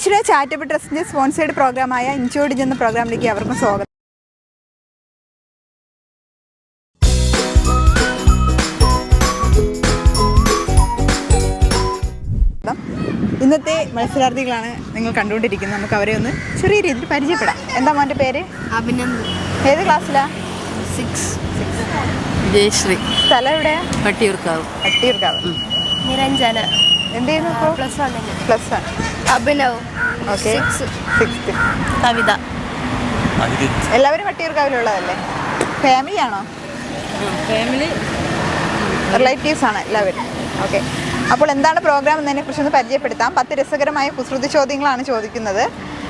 Vighneshwara charitable ട്രസ്റ്റിന്റെ sponsored പ്രോഗ്രാമായ ഇൻചോഡിജ് എന്ന പ്രോഗ്രാമിലേക്ക് അവർക്കും സ്വാഗതം. ഇന്നത്തെ മത്സരാർത്ഥികളാണ് നിങ്ങൾ കണ്ടുകൊണ്ടിരിക്കുന്നത്. നമുക്ക് അവരെ ഒന്ന് ചെറിയ രീതിയിൽ പരിചയപ്പെടാം. എന്താ മോന്റെ പേര്? അഭിനന്ദൻ ഏത് ക്ലാസ്സിലാ സിക്സ് ജയശ്രീ. സ്ഥലം എവിടെയാ? വട്ടിയൂർക്കാവ് വട്ടിയൂർക്കാവ് നിരഞ്ജന. എന്ത് ചെയ്യുന്നു plus plus one. Abhinav. Okay. Sixth Kavitha. എല്ലാവരും വട്ടിയൂർക്കാവിലുള്ളതല്ലേ ഫാമിലി ആണോ ഫാമിലി. റിലേറ്റീവ്സ് ആണ് എല്ലാവരും. ഓക്കെ. അപ്പോൾ എന്താണ് പ്രോഗ്രാം എന്നതിനെ കുറിച്ച് ഒന്ന് പരിചയപ്പെടുത്താം. പത്ത് രസകരമായ കുസൃതി ചോദ്യങ്ങളാണ് ചോദിക്കുന്നത്.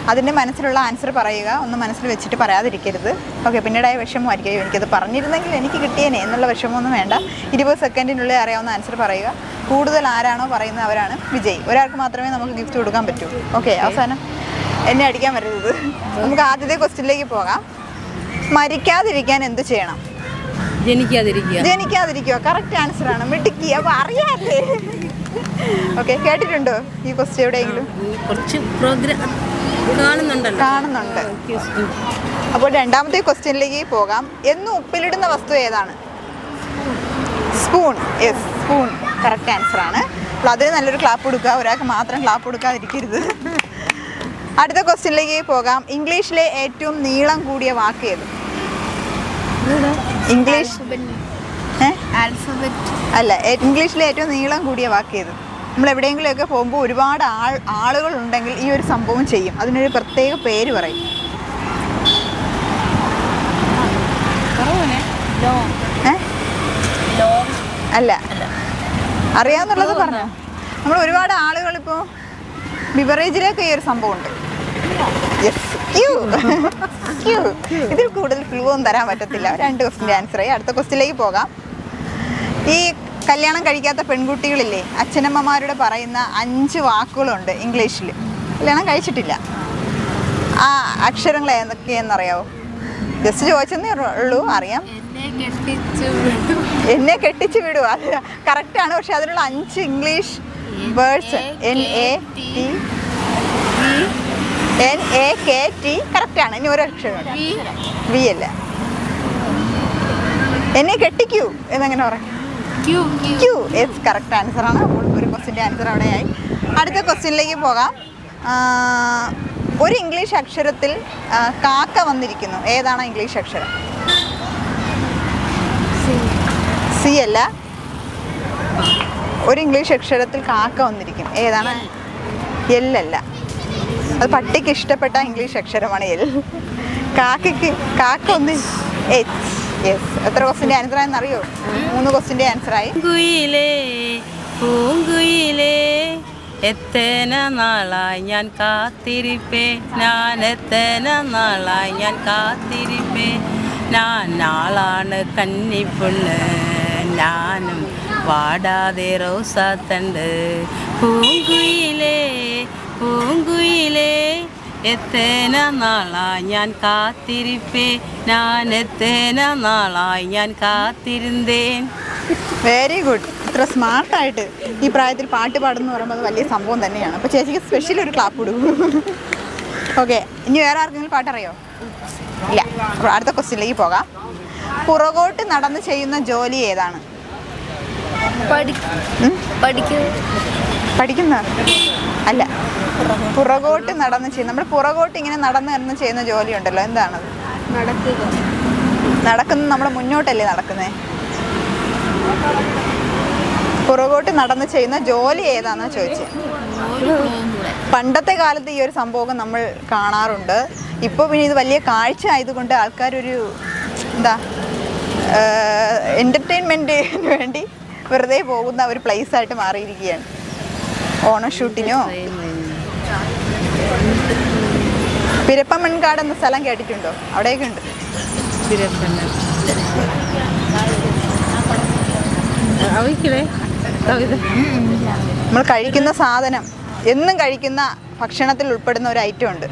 അതിന്റെ മനസ്സിലുള്ള ആൻസർ പറയുക ഒന്ന് മനസ്സിൽ വെച്ചിട്ട് പറയാതിരിക്കരുത്. ഓക്കെ പിന്നീടായ വിഷമമായിരിക്കും. എനിക്കത് പറഞ്ഞിരുന്നെങ്കിൽ എനിക്ക് കിട്ടിയേനെ എന്നുള്ള വിഷമമൊന്നും വേണ്ട. ഇരുപത് സെക്കൻഡിനുള്ളിൽ അറിയാവുന്ന ആൻസർ പറയുക. കൂടുതൽ ആരാണോ പറയുന്നത് അവരാണ് വിജയ്. ഒരാൾക്ക് മാത്രമേ നമുക്ക് ഗിഫ്റ്റ് കൊടുക്കാൻ പറ്റൂ. ഓക്കെ അവസാനം. എന്നെ അടിക്കാൻ വരരുത്. നമുക്ക് ആദ്യത്തെ ക്വസ്റ്റ്യനിലേക്ക് പോകാം. മരിക്കാതിരിക്കാൻ എന്ത് ചെയ്യണം? ജനിക്കാതിരിക്കുക. ജനിക്കാതിരിക്കുക. കറക്റ്റ് ആൻസർ ആണ്. മിടുക്കി. അപ്പൊ അറിയാല്ലേ? ഓക്കെ കേട്ടിട്ടുണ്ടോ? ഈ ക്വസ്റ്റ്യൻ എവിടെയെങ്കിലും? കുറച്ച് പ്രോഗ്രാം കാണുന്നുണ്ടല്ലോ. കാണുന്നുണ്ട്. അപ്പോൾ രണ്ടാമത്തെ ക്വസ്റ്റ്യനിലേക്ക് പോകാം. എന്ന് ഉപ്പിലിടുന്ന വസ്തു ഏതാണ്? Spoon. Yes spoon. Correct answer ആണ്. അപ്പോൾ അതിന് നല്ലൊരു ക്ലാപ്പ് കൊടുക്കുക. ഒരാൾക്ക് മാത്രം ക്ലാപ്പ് കൊടുക്കാതിരിക്കരുത്. അടുത്ത ക്വസ്റ്റ്യനിലേക്ക് പോകാം. ഇംഗ്ലീഷിലെ ഏറ്റവും നീളം കൂടിയ വാക്ക് ഏത്? ഇംഗ്ലീഷ് അല്ല ഇംഗ്ലീഷിലെ ഏറ്റവും നീളം കൂടിയ വാക്ക് ഏത്? നമ്മൾ എവിടെയെങ്കിലുമൊക്കെ പോകുമ്പോൾ ഒരുപാട് ആൾ ആളുകൾ ഉണ്ടെങ്കിൽ ഈ ഒരു സംഭവം ചെയ്യും. അതിനൊരു പ്രത്യേക പേര് പറയും. അല്ല. അറിയാന്നുള്ളത് പറഞ്ഞു. നമ്മൾ ഒരുപാട് ആളുകൾ ഇപ്പോൾ ബിവറേജിലേക്ക് ഈ ഒരു സംഭവം ഉണ്ട്. യെസ് ക്യൂ ക്യൂ ഇതിൽ കൂടുതൽ ക്ലൂ ഒന്നും തരാൻ പറ്റത്തില്ല. രണ്ട് ക്വസ്റ്റിന്റെ ആൻസർ ആയി അടുത്ത ക്വസ്റ്റിലേക്ക് പോകാം. ഈ കല്യാണം കഴിക്കാത്ത പെൺകുട്ടികളില്ലേ അച്ഛനമ്മമാരുടെ പറയുന്ന അഞ്ച് വാക്കുകളുണ്ട് ഇംഗ്ലീഷിൽ. കല്യാണം കഴിച്ചിട്ടില്ല. ആ അക്ഷരങ്ങൾ ഏതൊക്കെയെന്നറിയാവോ? ജസ്റ്റ് ചോദിച്ചെന്നേ ഉള്ളൂ അറിയാം. എന്നെ കെട്ടിച്ചു എന്നെ കെട്ടിച്ചു വിടുക അത് കറക്റ്റാണ് പക്ഷെ അതിനുള്ള അഞ്ച് English words N A T. N A K T കറക്റ്റാണ് ഇനി ഒരു അക്ഷരം വി അല്ല. എന്നെ കെട്ടിക്കൂ എന്നങ്ങനെ പറയാം. ക്യൂ കറക്റ്റ് ആൻസർ ആണ്. അപ്പോൾ ഒരു ക്വസ്റ്റിന്റെ ആൻസർ അവിടെയായി. അടുത്ത ക്വസ്റ്റ്യനിലേക്ക് പോകാം. ഒരു ഇംഗ്ലീഷ് അക്ഷരത്തിൽ കാക്ക വന്നിരിക്കുന്നു. ഏതാണ് ഇംഗ്ലീഷ് അക്ഷരം? സി. അല്ല. ഒരു ഇംഗ്ലീഷ് അക്ഷരത്തിൽ കാക്ക വന്നിരിക്കും ഏതാണ്? എല്ലല്ല അത് പട്ടിക്ക് ഇഷ്ടപ്പെട്ട ഇംഗ്ലീഷ് അക്ഷരമാണ് എൽ. കാക്കയ്ക്ക് കാക്ക ഒന്ന് എച്ച്. യെസ് എത്ര ക്വസ്റ്റിന്റെ ആൻസർ ആയെന്ന് അറിയോ? മൂന്ന് ക്വസ്റ്റിന്റെ ആൻസർ ആയി. കുയിലേ നാളായി ഞാൻ കാത്തിരിപ്പേ. ഞാൻ എത്തേന നാളായി ഞാൻ കാത്തിരിപ്പേ. ഞാൻ നാളാണ് കന്നിപ്പൊണ്ണ് ഞാനും വാടാതെ റോസാത്തണ്ട്. പൂങ്കുയിലേ പൂങ്കുയിലേ എത്തേന നാളായി ഞാൻ കാത്തിരിപ്പേ. ഞാൻ എത്തേന നാളായി ഞാൻ കാത്തിരുന്നേൻ. വെരി ഗുഡ് ഇത്ര സ്മാർട്ടായിട്ട് ഈ പ്രായത്തിൽ പാട്ട് പാടുന്നു പറയുമ്പോൾ അത് വലിയ സംഭവം തന്നെയാണ്. അപ്പോൾ ചേച്ചിക്ക് സ്പെഷ്യൽ ഒരു ക്ലാപ്പ് ഇടൂ. ഓക്കെ ഇനി വേറെ ആർക്കെങ്കിലും പാട്ടറിയോ? ഇല്ല. അടുത്ത ക്വസ്റ്റ്യനിലേക്ക് പോകാം. പുറകോട്ട് നടന്ന് ചെയ്യുന്ന ജോലി ഏതാണ്? പഠിക്കുന്ന? അല്ല. പുറകോട്ട്. നടന്ന് ചെയ്യുന്ന നമ്മൾ പുറകോട്ട് ഇങ്ങനെ നടന്ന് നടന്ന് ചെയ്യുന്ന ജോലി ഉണ്ടല്ലോ എന്താണ്? നടക്കുക. നടക്കുന്ന നമ്മൾ മുന്നോട്ടല്ലേ നടക്കുന്നേ? പുറകോട്ട് നടന്ന് ചെയ്യുന്ന ജോലി ഏതാണെന്ന് ചോദിച്ചത് പണ്ടത്തെ കാലത്ത് ഈ ഒരു സംഭവം നമ്മൾ കാണാറുണ്ട്. ഇപ്പോൾ പിന്നെ ഇത് വലിയ കാഴ്ച ആയതുകൊണ്ട് ആൾക്കാരൊരു എന്താ എന്റർടൈൻമെന്റിന് വേണ്ടി വെറുതെ പോകുന്ന ഒരു പ്ലേസ് ആയിട്ട് മാറിയിരിക്കുകയാണ്. ഓണഷൂട്ടിനോ പിരപ്പമൺകാട് എന്ന സ്ഥലം കേട്ടിട്ടുണ്ടോ? അവിടെയൊക്കെ ഉണ്ട്. നമ്മൾ കഴിക്കുന്ന സാധനം എന്നും കഴിക്കുന്ന ഭക്ഷണത്തിൽ ഉൾപ്പെടുന്ന ഒരു ഐറ്റം ഉണ്ട്.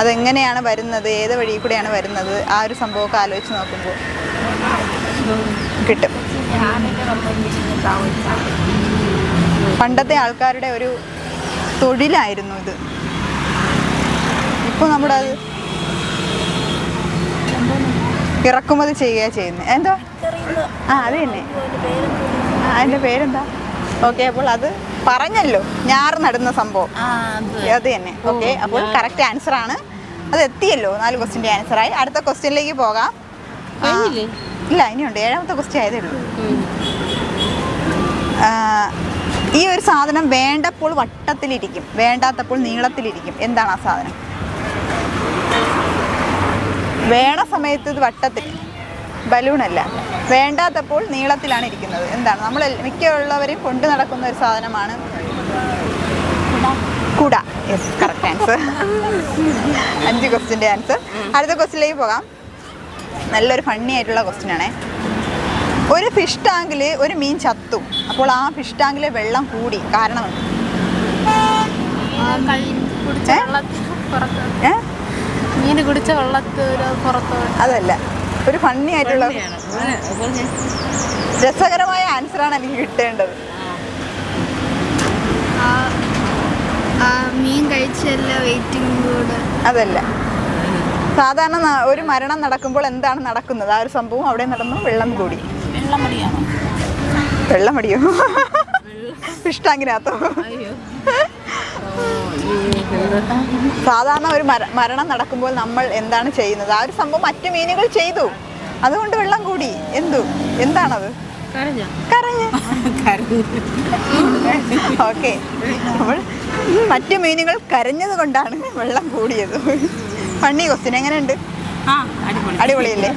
അതെങ്ങനെയാണ് വരുന്നത്? ഏത് വഴി കൂടെയാണ് വരുന്നത്? ആ ഒരു സംഭവമൊക്കെ ആലോചിച്ച് നോക്കുമ്പോൾ കിട്ടും. പണ്ടത്തെ ആൾക്കാരുടെ ഒരു തൊഴിലായിരുന്നു ഇത്. ഇപ്പോൾ നമ്മുടെ അത് ഇറക്കുമതി ചെയ്യുക ചെയ്യുന്നത്. എന്തോ? ആ അത് തന്നെ. ആ അതിന്റെ പേരെന്താ? ഓക്കെ അപ്പോൾ അത് പറഞ്ഞല്ലോ. ഞാറ് നടുന്ന സംഭവം. അത്. തന്നെ. ഓക്കെ അപ്പോൾ കറക്റ്റ് ആൻസർ ആണ് അത് എത്തിയല്ലോ. നാല് ക്വസ്റ്റിന്റെ ആൻസറായി. അടുത്ത ക്വസ്റ്റ്യനിലേക്ക് പോകാം? ഇല്ല ഇനിയുണ്ട്. ഏഴാമത്തെ ക്വസ്റ്റ്യൻ ആയതേ ഉള്ളൂ. ഈ ഒരു സാധനം വേണ്ടപ്പോൾ വട്ടത്തിലിരിക്കും. വേണ്ടാത്തപ്പോൾ നീളത്തിലിരിക്കും. എന്താണ് ആ സാധനം? വേണ സമയത്ത് ഇത് വട്ടത്തിൽ ബലൂണല്ല വേണ്ടാത്തപ്പോൾ നീളത്തിലാണ് ഇരിക്കുന്നത്. എന്താണ്? നമ്മൾ മിക്കുള്ളവരും കൊണ്ടു നടക്കുന്ന ഒരു സാധനമാണ് കുട. യെസ് കറക്റ്റ് ആൻസർ അഞ്ച് ക്വസ്റ്റിന്റെ ആൻസർ അടുത്ത ക്വസ്റ്റിലേക്ക് പോകാം. നല്ലൊരു ഫണ്ണി ആയിട്ടുള്ള ക്വസ്റ്റ്യൻ ആണേ. ഒരു ഫിഷ് ടാങ്കിൽ ഒരു മീൻ ചത്തു. അപ്പോൾ ആ ഫിഷ് ടാങ്കിലെ വെള്ളം കൂടി. കാരണം ഏ? മീൻ കുടിച്ച വെള്ളത്തിൽ പുറത്ത് അതല്ല. ഒരു ഫണ്ണി ആയിട്ടുള്ള. രസകരമായ ആൻസറാണ് എനിക്ക് കിട്ടേണ്ടത്. മീൻ കഴിച്ചല്ല വെയിറ്റിംഗ് അതല്ല. സാധാരണ ഒരു മരണം നടക്കുമ്പോൾ എന്താണ് നടക്കുന്നത്? ആ ഒരു സംഭവം അവിടെ നടന്നു വെള്ളം കൂടി. വെള്ളമടിയോ? ഇഷ്ടാങ്കിനകത്തോ സാധാരണ ഒരു മരണം നടക്കുമ്പോൾ നമ്മൾ എന്താണ് ചെയ്യുന്നത്? ആ ഒരു സംഭവം മറ്റു മീനുകൾ ചെയ്തു. അതുകൊണ്ട് വെള്ളം കൂടി. എന്തു? എന്താണത്? കരഞ്ഞോ. കരഞ്ഞ്. കരഞ്ഞു. ഓക്കെ. അപ്പോൾ മറ്റു മീനുകൾ കരഞ്ഞത് കൊണ്ടാണ് വെള്ളം കൂടിയത്. ഫണ്ണി ക്വസ്റ്റ്യൻ എങ്ങനെയുണ്ട്? ആ അടിപൊളി. അടിപൊളിയല്ലേ?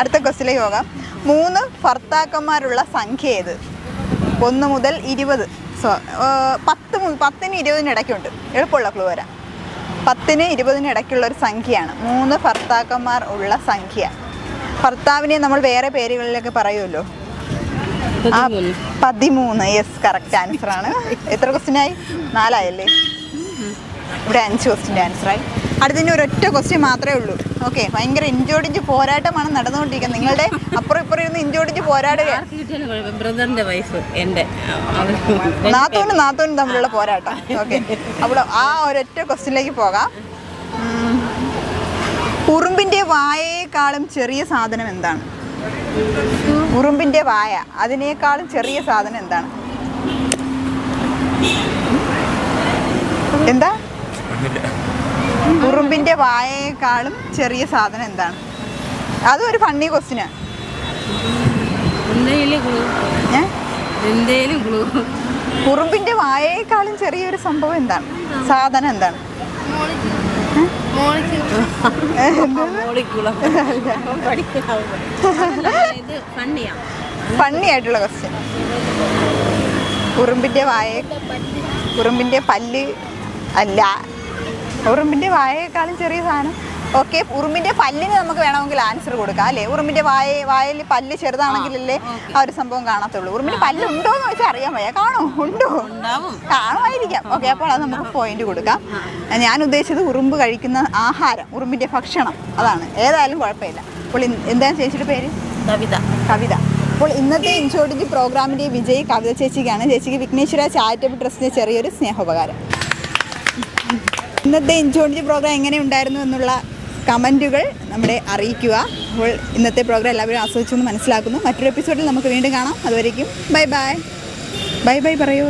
അടുത്ത ക്വസ്റ്റിലേക്ക് പോകാം. മൂന്ന് ഭർത്താക്കന്മാരുള്ള സംഖ്യ ഏത്? ഒന്ന് മുതൽ ഇരുപത്. സോ പത്ത് പത്തിന് ഇരുപതിന് ഇടയ്ക്കുണ്ട്. എളുപ്പമുള്ള ക്ലൂ വരാം. പത്തിന് ഇരുപതിന് ഇടയ്ക്കുള്ള ഒരു സംഖ്യയാണ്. മൂന്ന് ഭർത്താക്കന്മാർ ഉള്ള സംഖ്യ. ഭർത്താവിനെ നമ്മൾ വേറെ പേരുകളിലൊക്കെ പറയുമല്ലോ? ആ പതിമൂന്ന്. പതിമൂന്ന്. യെസ് കറക്റ്റ് ആൻസർ ആണ്. എത്ര ക്വസ്റ്റ്യനായി നാലായല്ലേ? ഇവിടെ അഞ്ച് ക്വസ്റ്റിന്റെ ആൻസറായി അടുത്തതിന് ഒരൊറ്റ ക്വസ്റ്റ്യൻ മാത്രമേ ഉള്ളൂ. ഓക്കെ ഭയങ്കര ഇഞ്ചോടിഞ്ച് പോരാട്ടമാണ് നടന്നുകൊണ്ടിരിക്കുന്നത്. നിങ്ങളുടെ അപ്പുറം ഇപ്പുറം ഇരുന്ന് ഇഞ്ചോടിഞ്ച് പോരാടുക. ആർക്ക് കിട്ടിയാലും ബ്രദറിന്റെ വൈഫ് എന്റെ നാത്തോനും നാത്തോനും തമ്മിലുള്ള പോരാട്ടം. ഓക്കെ അപ്പോൾ ആ ഒരൊറ്റ ക്വസ്റ്റ്യനിലേക്ക് പോകാം. ഉറുമ്പിന്റെ വായയെക്കാളും വായയേക്കാളും ചെറിയ സാധനം എന്താണ്? ഉറുമ്പിന്റെ വായ അതിനേക്കാളും ചെറിയ സാധനം എന്താണ്? എന്താ? ഉറുമ്പിന്റെ വായയേക്കാളും ചെറിയ സാധനം എന്താണ്? അതും ഒരു ഫണ്ണി ക്വസ്റ്റിനാണ് ഉറുമ്പിന്റെ വായേക്കാളും ചെറിയൊരു സംഭവം എന്താണ്? സാധനം എന്താണ്? ഫണ്ണിയായിട്ടുള്ള ക്വസ്റ്റ്യൻ ഉറുമ്പിന്റെ വായ ഉറുമ്പിന്റെ പല്ല് അല്ല ഉറുമ്പിന്റെ വായയേക്കാളും ചെറിയ സാധനം. ഓക്കെ ഉറുമ്പിന്റെ പല്ലിന് നമുക്ക് വേണമെങ്കിൽ ആൻസർ കൊടുക്കാം അല്ലേ? ഉറുമ്പിന്റെ വായ വായയിൽ പല്ല് ചെറുതാണെങ്കിലല്ലേ ആ ഒരു സംഭവം കാണത്തുള്ളൂ. ഉറുമ്പിന്റെ പല്ല് ഉണ്ടോ എന്ന് വെച്ചാൽ അറിയാൻ വയ്യ. കാണോ ഉണ്ടോ? കാണുമായിരിക്കാം. ഓക്കെ അപ്പോൾ അത് നമുക്ക് പോയിന്റ് കൊടുക്കാം. ഞാൻ ഉദ്ദേശിച്ചത് ഉറുമ്പ് കഴിക്കുന്ന ആഹാരം ഉറുമ്പിന്റെ ഭക്ഷണം. അതാണ്. ഏതായാലും കുഴപ്പമില്ല. അപ്പോൾ എന്താണ് ചേച്ചിയുടെ പേര്? കവിത. കവിത. അപ്പോൾ ഇന്നത്തെ ഇൻഷോർട്ടിഞ്ച് പ്രോഗ്രാമിന്റെ വിജയി കവിത ചേച്ചിക്കാണ്. ചേച്ചിക്ക് വിഘ്നേശ്വര ചാരിറ്റബിൾ ട്രസ്റ്റിന്റെ ചെറിയൊരു സ്നേഹോപകാരം. ഇന്നത്തെ ഇൻഷോർട്ടിഞ്ച് പ്രോഗ്രാം എങ്ങനെ ഉണ്ടായിരുന്നു എന്നുള്ള കമന്റുകൾ നമ്മളെ അറിയിക്കുക. അപ്പോൾ ഇന്നത്തെ പ്രോഗ്രാം എല്ലാവരും ആസ്വദിച്ചു എന്ന് മനസ്സിലാക്കുന്നു. മറ്റൊരു എപ്പിസോഡിൽ നമുക്ക് വീണ്ടും കാണാം. അതുവരേക്കും ബൈ ബൈ. ബൈ ബൈ പറയൂ.